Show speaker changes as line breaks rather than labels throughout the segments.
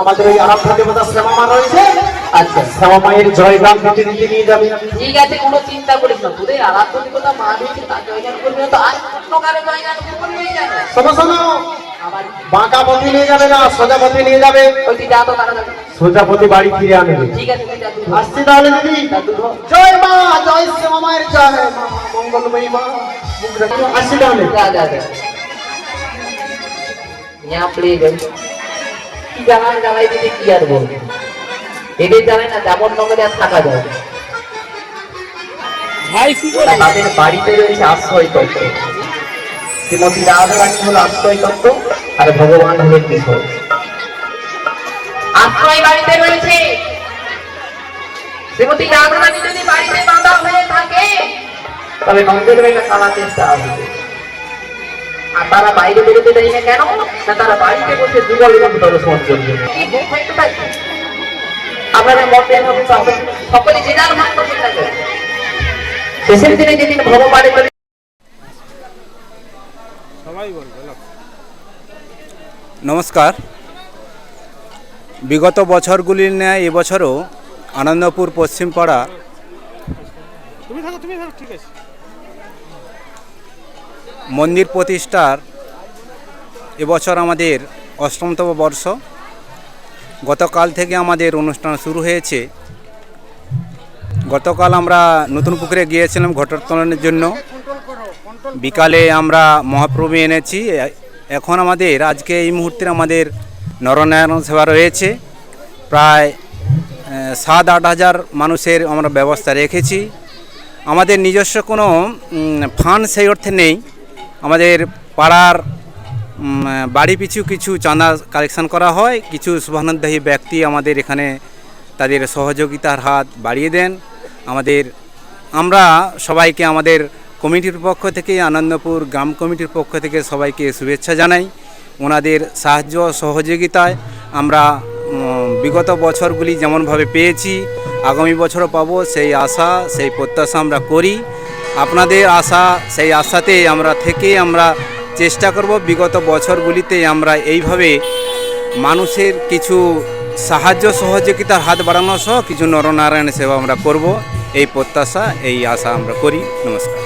আমাদের ওই আরাধ্য দেবতা শ্যামা রয়েছে।
আচ্ছা
শ্যামা মায়ের জয়গান দিতে দিতে নিয়ে যাবে।
ঠিক আছে কোনো চিন্তা করিস না। তোদের আরাধ্য দেবতা মা রয়েছে তার জয়গান করবি না তো। আর অন্য কারও জয়গান করবি
শোনো শোনো।
আবার
বাঁকা পথে নিয়ে যাবে না সোজা পথে নিয়ে যাবে। সোজা পথে বাড়ি ফিরে আনবে। আসছি তাহলে দিদি। জয় মা জয় শ্যামা মায়ের জয়। মঙ্গলময়ী মা। আসছি তাহলে।
यहाँ গেল কি জানান জ্বালাই দিতে কি আর বলব? এদের জানাই না তেমন নগরে আর থাকা যায়। তাদের বাড়িতে রয়েছে আশ্রয় তত্ত্ব। শ্রীমতী রাধারানী হল আশ্রয় তত্ত্ব আর ভগবান হলেন কিশোর আশ্রয় বাড়িতে রয়েছে। শ্রীমতী রাধারানী যদি বাড়িতে বাঁধা হয়ে থাকে তবে নন্দের বেলা চেষ্টা আর তারা বাইরে বেরোতে দেয় না কেন? না তারা বাড়িতে বসে যুগল এবং দর্শন করবে। কি বুক হয়তো তাই আপনারা মতের মতো সকলে যে যার ভাগ শেষের দিনে যেদিন ভগবানের
সবাই বলবে
নমস্কার। বিগত বছরগুলির ন্যায় এবছরও আনন্দপুর পশ্চিমপাড়া
তুমি থাকো তুমি থাকো ঠিক আছে।
মন্দির প্রতিষ্ঠার এবছর আমাদের অষ্টমতম বর্ষ। গতকাল থেকে আমাদের অনুষ্ঠান শুরু হয়েছে। গতকাল আমরা নতুন পুকুরে গিয়েছিলাম ঘটোত্তোলনের জন্য। বিকালে আমরা মহাপ্রভু এনেছি। এখন আমাদের, আজকে এই মুহূর্তে আমাদের নরনারায়ণ সেবা রয়েছে। প্রায় সাত, আট হাজার মানুষের আমরা ব্যবস্থা রেখেছি। আমাদের নিজস্ব কোনো ফান্ড সেই অর্থে নেই। আমাদের পাড়ার বাড়ি পিছু কিছু চাঁদা কালেকশন করা হয়। কিছু শুভানন্দায়ী ব্যক্তি আমাদের এখানে তাদের সহযোগিতার হাত বাড়িয়ে দেন। আমাদের, আমরা সবাইকে আমাদের কমিটির পক্ষ থেকে, আনন্দপুর গ্রাম কমিটির পক্ষ থেকে সবাইকে শুভেচ্ছা জানাই। ওনাদের সাহায্য সহযোগিতায় আমরা বিগত বছরগুলি যেমনভাবে পেয়েছি, আগামী বছরও পাবো সেই আশা, সেই প্রত্যাশা আমরা করি। আপনাদের আশা, সেই আশাতে আমরা থেকে আমরা চেষ্টা করব বিগত বছরগুলিতে আমরা এইভাবে মানুষের কিছু সাহায্য সহযোগিতার হাত বাড়ানো সহ কিছু নরনারায়ণ সেবা আমরা করব। এই প্রত্যাশা, এই আশা আমরা করি। নমস্কার।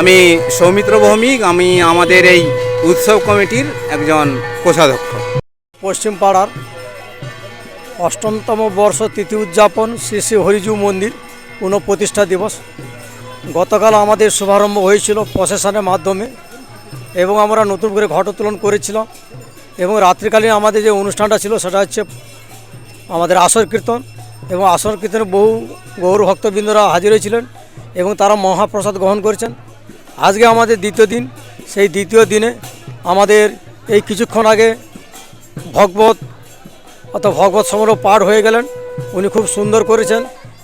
আমি সৌমিত্র ভৌমিক, আমি আমাদের এই উৎসব কমিটির একজন কোষাধ্যক্ষ।
পশ্চিম পাড়ার অষ্টমতম বর্ষ তিথি উদযাপন শ্রী শ্রী হরিজু মন্দির। পুনঃপ্রতিষ্ঠা দিবস। গতকাল আমাদের শুভারম্ভ হয়েছিল প্রসেশনের মাধ্যমে এবং আমরা নতুন করে ঘট উত্তোলন করেছিলাম এবং রাত্রিকালীন আমাদের যে অনুষ্ঠানটা ছিল সেটা হচ্ছে আমাদের আসর কীর্তন এবং আসর কীর্তনে বহু গৌর ভক্তবৃন্দরা হাজির হয়েছিলেন এবং তারা মহাপ্রসাদ গ্রহণ করেছেন। আজকে আমাদের দ্বিতীয় দিন, সেই দ্বিতীয় দিনে আমাদের এই কিছুক্ষণ আগে ভগবত অর্থাৎ ভগবত সমারোহ পার হয়ে গেলেন। উনি খুব সুন্দর করেছেন।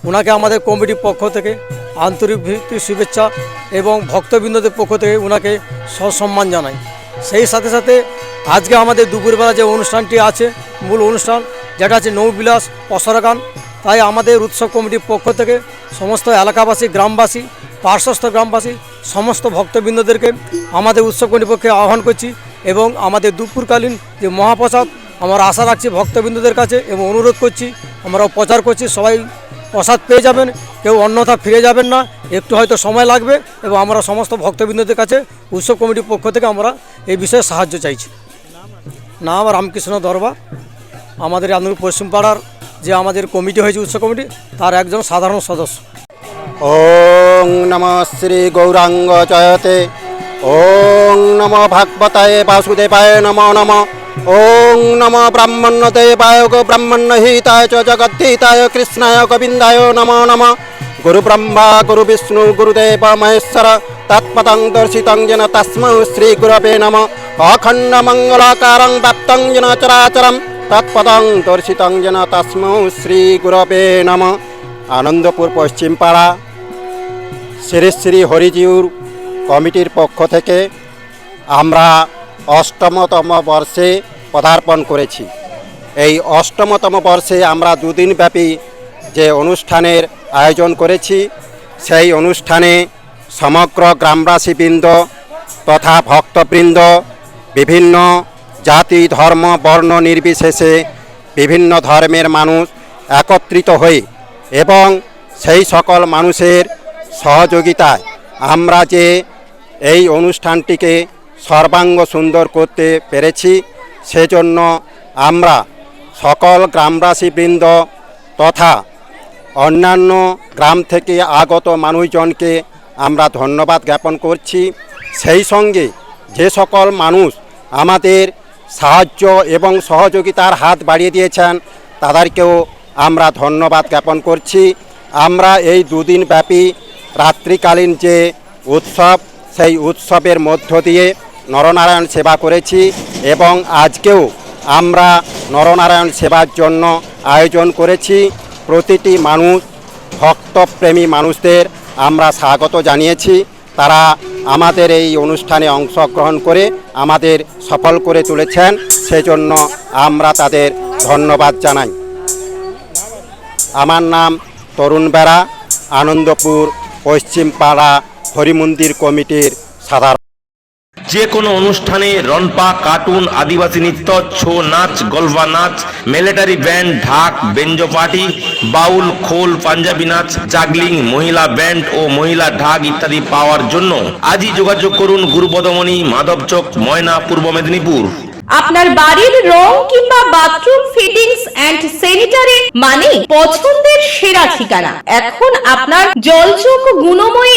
ওনাকে আমাদের কমিটির পক্ষ থেকে আন্তরিক শুভেচ্ছা এবং ভক্তবৃন্দদের পক্ষ থেকে ওনাকে সসম্মান জানাই। সেই সাথে সাথে আজকে আমাদের দুপুরবেলা যে অনুষ্ঠানটি আছে, মূল অনুষ্ঠান, যেটা আছে নৌবিলাস পসরাগান, তাই আমাদের উৎসব কমিটির পক্ষ থেকে সমস্ত এলাকাবাসী, গ্রামবাসী, পার্শ্বস্থ গ্রামবাসী, সমস্ত ভক্তবৃন্দদেরকে আমাদের উৎসব কমিটির পক্ষে আহ্বান করছি এবং আমাদের দুপুরকালীন যে মহাপ্রসাদ, আমরা আশা রাখছি ভক্তবৃন্দদের কাছে এবং অনুরোধ করছি, আমরাও প্রচার করছি, সবাই প্রসাদ পেয়ে যাবেন, কেউ অন্যথা ফিরে যাবেন না, একটু হয়তো সময় লাগবে এবং আমরা সমস্ত ভক্তবৃন্দদের কাছে উৎসব কমিটির পক্ষ থেকে আমরা এই বিষয়ে সাহায্য চাইছি। নাম রামকৃষ্ণ দরবার, আমাদের আন্দোলন পশ্চিমপাড়ার যে আমাদের কমিটি হয়েছে উৎসব কমিটি, তার একজন সাধারণ সদস্য।
ওং নম শ্রী গৌরাঙ্গ জয়তে, ওং নম ভাগবতায় বাসুদেবায় নম নম। ওং নম ব্রাহ্মণ্যদেবায় গো ব্রাহ্মণ্যহিতায় চ জগদ্ধিতায় কৃষ্ণায় গোবিন্দায় নম নম গুরু ব্রহ্মা গুরু বিষ্ণু গুরুদেব মহেশ্বর তৎপদং দর্শিতং যেন তস্মৈ শ্রী গুরবে নম অখণ্ড মঙ্গলাকারং দত্তং যেন চরাচরম তৎপদং দর্শিতং যেন তস্মৈ শ্রী গুরবে নম আনন্দপুর পশ্চিমপাড়া শ্রী শ্রী হরিজিউর কমিটির পক্ষ থেকে আমরা অষ্টমতম বর্ষে পদার্পণ করেছি। এই অষ্টমতম বর্ষে আমরা দুদিন ব্যাপী যে অনুষ্ঠানের আয়োজন করেছি, সেই অনুষ্ঠানে সমগ্র গ্রামবাসীবৃন্দ তথা ভক্তবৃন্দ, বিভিন্ন জাতি, ধর্ম, বর্ণ নির্বিশেষে বিভিন্ন ধর্মের মানুষ একত্রিত হয়ে এবং সেই সকল মানুষের সহযোগিতায় আমরা যে এই অনুষ্ঠানটিকে সর্বাঙ্গ সুন্দর করতে পেরেছি। সেজন্য আমরা সকল গ্রামবাসীবৃন্দ তথা অন্যান্য গ্রাম থেকে আগত মানুষজনকে আমরা ধন্যবাদ জ্ঞাপন করছি। সেই সঙ্গে যে সকল মানুষ আমাদের সাহায্য এবং সহযোগিতার হাত বাড়িয়ে দিয়েছেন, তাদেরকেও আমরা ধন্যবাদ জ্ঞাপন করছি। আমরা এই দুদিন ব্যাপী রাত্রিকালীন যে উৎসব, সেই উৎসবের মধ্য দিয়ে নরনারায়ণ সেবা করেছি এবং আজকেও আমরা নরনারায়ণ সেবার জন্য আয়োজন করেছি। প্রতিটি মানুষ, ভক্তপ্রেমী মানুষদের আমরা স্বাগত জানিয়েছি। তারা আমাদের এই অনুষ্ঠানে অংশগ্রহণ করে আমাদের সফল করে তুলেছেন। সেজন্য আমরা তাদের ধন্যবাদ জানাই। আমার নাম তরুণ বেড়া, আনন্দপুর, পশ্চিমপাড়া, হরিমন্দির কমিটির সাধারণ
যে কোনো অনুষ্ঠানে রনপা কার্টুন, আদিবাসী নৃত্য, ছৌ নাচ গলবা নাচ, মিলিটারি ব্যান্ড, ঢাক, বেঞ্জো পার্টি, বাউল, খোল, পাঞ্জাবি নাচ, জাগলিং, মহিলা ব্যান্ড ও মহিলা ঢাক ইত্যাদি পাওয়ার জন্য আজই যোগাযোগ করুন গুরুপদমণি মাধবচক ময়না, পূর্ব মেদিনীপুর।
আপনার বাড়ির রং কিংবা বাথরুম ফিটিংস এন্ড স্যানিটারি মানে পছন্দের সেরা ঠিকানা। এখন আপনার জলচক গুণময়ী